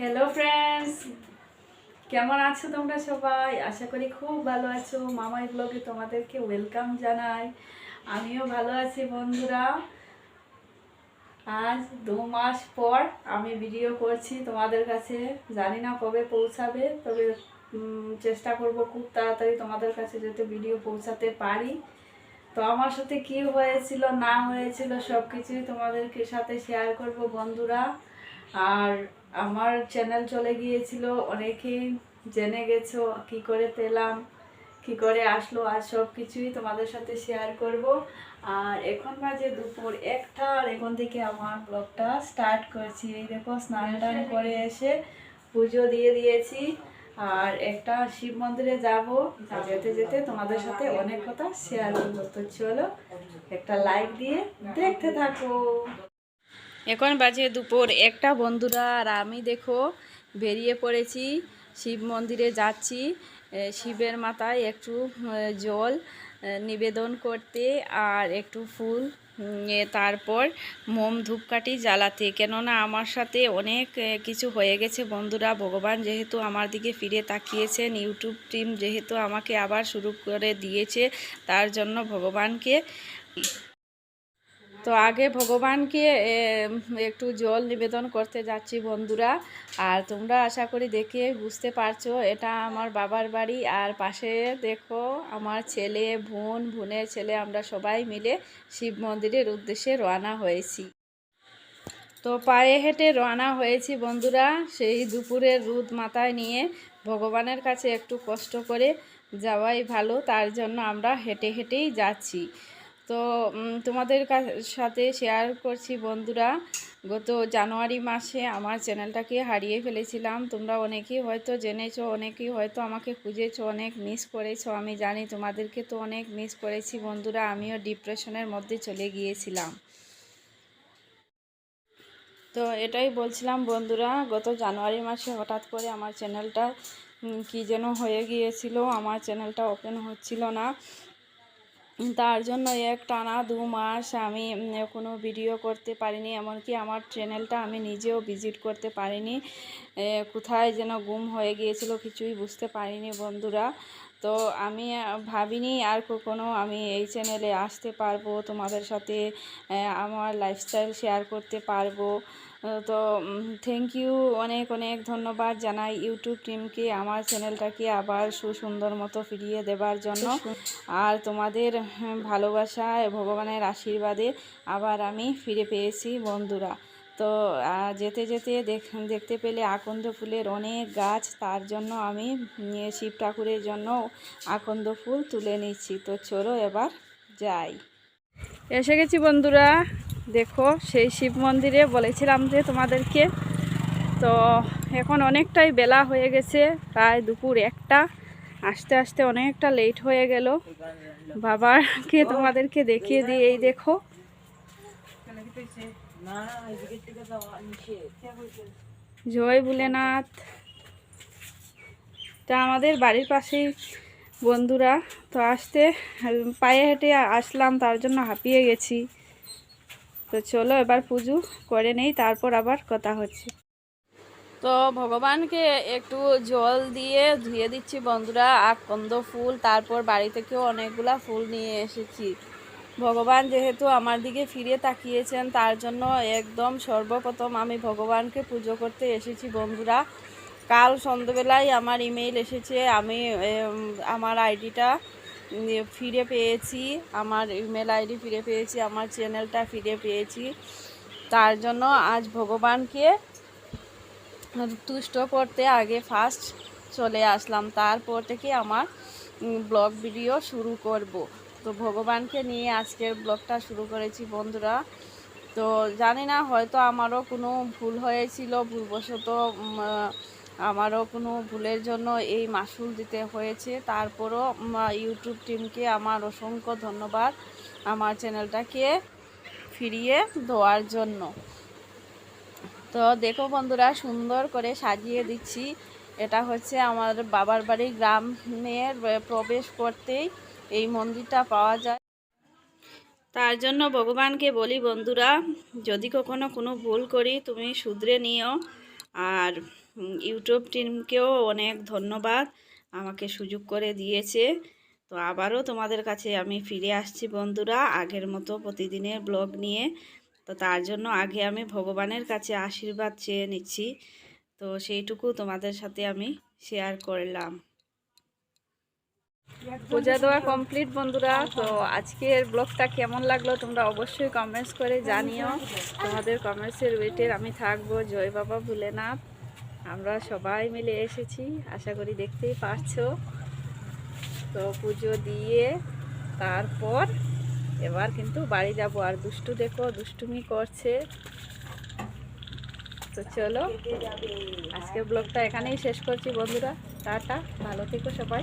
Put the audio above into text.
Hello friends কেমন আছো তোমরা সবাই? আশা করি খুব ভালো আছো। মামাই ব্লগে তোমাদেরকে ওয়েলকাম জানাই। আমিও ভালো আছি, বন্ধুরা। আজ দু মাস পর আমি ভিডিও করছি তোমাদের কাছে। জানি না কবে পৌঁছাবে, তবে চেষ্টা করব খুব তাড়াতাড়ি তোমাদের কাছে যাতে ভিডিও পৌঁছাতে পারি। তো আমার সাথে কি হয়েছিল, না হয়েছিল সব কিছুই তোমাদেরকে সাথে শেয়ার করব, বন্ধুরা। আর আমার চ্যানেল চলে গিয়েছিল অনেকেই জেনে গেছো কি করে পেলাম, কি করে আসলো, আর সব কিছুই তোমাদের সাথে শেয়ার করব। আর এখন বাজে দুপুর একটা, আর এখন থেকে আমার ব্লগটা স্টার্ট করছি। এই দেখো, স্নান টান করে এসে পুজো দিয়ে দিয়েছি। আর একটা শিব মন্দিরে যাব। যেতে যেতে তোমাদের সাথে অনেক কথা শেয়ার করব। তো চলো, একটা লাইক দিয়ে দেখতে থাকো। এখন বাজে দুপুর একটা। বন্ধুরা, আর আমি দেখো বেরিয়ে পড়েছি, শিব মন্দিরে যাচ্ছি। শিবের মাথায় একটু জল নিবেদন করতে আর একটু ফুল তারপর মোম ধূপকাঠি জ্বালাতে। কেননা আমার সাথে অনেক কিছু হয়ে গেছে বন্ধুরা। ভগবান যেহেতু আমার দিকে ফিরে তাকিয়েছেন, ইউটিউব টিম যেহেতু আমাকে আবার শুরু করে দিয়েছে, তার জন্য ভগবানকে তো আগে ভগবানকে একটু জল নিবেদন করতে যাচ্ছি বন্ধুরা। আর তোমরা আশা করি দেখে বুঝতে পারছ, এটা আমার বাবার বাড়ি। আর পাশে দেখো আমার ছেলে, বোন, বোনের ছেলে, আমরা সবাই মিলে শিব মন্দিরের উদ্দেশ্যে রওনা হয়েছি। তো পায়ে হেঁটে রওনা হয়েছি বন্ধুরা, সেই দুপুরের রোদ মাথায় নিয়ে। ভগবানের কাছে একটু কষ্ট করে যাওয়াই ভালো, তার জন্য আমরা হেঁটে হেঁটেই যাচ্ছি। তো তোমাদের সাথে শেয়ার করছি বন্ধুরা। গত জানুয়ারি মাসে আমার চ্যানেলটাকে হারিয়ে ফেলেছিলাম। তোমরা অনেকেই হয়তো জেনেছো, অনেকেই হয়তো আমাকে খুঁজেছো, অনেক মিস করেছ। আমি জানি তোমাদেরকে তো অনেক মিস করেছি বন্ধুরা। আমিও ডিপ্রেশনের মধ্যে চলে গিয়েছিলাম। তো, এটাই বলছিলাম বন্ধুরা, গত জানুয়ারি মাসে হঠাৎ করে আমার চ্যানেলটা কি যেন হয়ে গিয়েছিল। আমার চ্যানেলটা ওপেন হচ্ছিল না। তার জন্য এক টানা দু মাস আমি কোনো ভিডিও করতে পারিনি, এমনকি আমার চ্যানেলটা আমি নিজেও ভিজিট করতে পারিনি। কোথায় যেন গুম হয়ে গিয়েছিল, কিছুই বুঝতে পারিনি বন্ধুরা। তো আমি ভাবিনি আর কখনো আমি এই চ্যানেলে আসতে পারব, তোমাদের সাথে আমার লাইফস্টাইল শেয়ার করতে পারব। তো থ্যাংক ইউ অনেক অনেক ধন্যবাদ জানাই ইউটিউব টিমকে আমার চ্যানেলটাকে আবার সুসুন্দর মতো ফিরিয়ে দেবার জন্য। আর তোমাদের ভালোবাসায় ভগবানের আশীর্বাদে আবার আমি ফিরে পেয়েছি বন্ধুরা। তো যেতে যেতে দেখ- দেখতে পেলে আকন্দ ফুলের অনেক গাছ তার জন্য আমি শিব ঠাকুরের জন্য আকন্দ ফুল তুলে নিচ্ছি। তো চলো এবার যাই। এসে গেছি বন্ধুরা। দেখো, সেই শিব মন্দিরে বলেছিলাম যে তোমাদেরকে। তো এখন অনেকটাই বেলা হয়ে গেছে, প্রায় দুপুর একটা। আসতে আসতে অনেকটা লেট হয়ে গেল। বাবাকে তোমাদেরকে দেখিয়ে দিই, এই দেখো। জয় ভোলেনাথ। তা আমাদের বাড়ির পাশেই বন্ধুরা। তো আসতে, পায়ে হেঁটে আসলাম, তার জন্য হাঁপিয়ে গেছি। তো চলো এবার পুজো করে নেই, তারপর আবার কথা হচ্ছে। তো ভগবানকে একটু জল দিয়ে ধুয়ে দিচ্ছি বন্ধুরা, আকন্দ ফুল, তারপর বাড়ি থেকেও অনেকগুলা ফুল নিয়ে এসেছি। ভগবান যেহেতু আমার দিকে ফিরে তাকিয়েছেন, তার জন্য একদম সর্বপ্রথম আমি ভগবানকে পুজো করতে এসেছি বন্ধুরা। কাল সন্ধ্যেবেলায় আমার ইমেইল এসেছে, আমি আমার আইডিটা ফিরে পেয়েছি, আমার ইমেল আইডি ফিরে পেয়েছি, আমার চ্যানেলটা ফিরে পেয়েছি। তার জন্য আজ ভগবানকে তুষ্ট করতে আগে ফার্স্ট চলে আসলাম, তারপর থেকে আমার ব্লগ ভিডিও শুরু করব। তো ভগবানকে নিয়ে আজকের ব্লগটা শুরু করেছি বন্ধুরা। তো জানি না, হয়তো আমারও কোনো ভুল হয়েছিল, ভুলবশত আমারও কোনো ভুলের জন্য এই মাসুল দিতে হয়েছে। তারপরও ইউটিউব টিমকে আমার অসংখ্য ধন্যবাদ আমার চ্যানেলটাকে ফিরিয়ে দেওয়ার জন্য। তো দেখো বন্ধুরা, সুন্দর করে সাজিয়ে দিচ্ছি। এটা হচ্ছে আমার বাবার বাড়ি গ্রামের প্রবেশ করতেই এই মন্দিরটা পাওয়া যায়। তার জন্য ভগবানকে বলি বন্ধুরা, যদি কখনো কোনো ভুল করি তুমি শুধরে নিও। আর ইউটিউব টিমকেও অনেক ধন্যবাদ, আমাকে সুযোগ করে দিয়েছে। তো আবারও তোমাদের কাছে আমি ফিরে আসছি বন্ধুরা, আগের মতো প্রতিদিনের ব্লগ নিয়ে। তো তার জন্য আগে আমি ভগবানের কাছে আশীর্বাদ চেয়ে নিচ্ছি। তো সেইটুকু তোমাদের সাথে আমি শেয়ার করলাম। পূজা দেওয়া কমপ্লিট বন্ধুরা, তো আজকের ব্লগটা কেমন লাগল তোমরা অবশ্যই কমেন্টস করে জানিও। তোমাদের কমেন্টসের ওয়েটের আমি থাকব, জয় বাবা ভুলেনাথ। আমরা সবাই মিলে এসেছি, আশা করি দেখতেই পাচ্ছো তো পুজো দিয়ে তারপর এবার কিন্তু বাড়ি যাব। আর দুষ্টু দেখো, দুষ্টুমি করছে। তো চলো, আজকের ব্লগটা এখানেই শেষ করছি বন্ধুরা। টাটা, ভালো থেকো সবাই।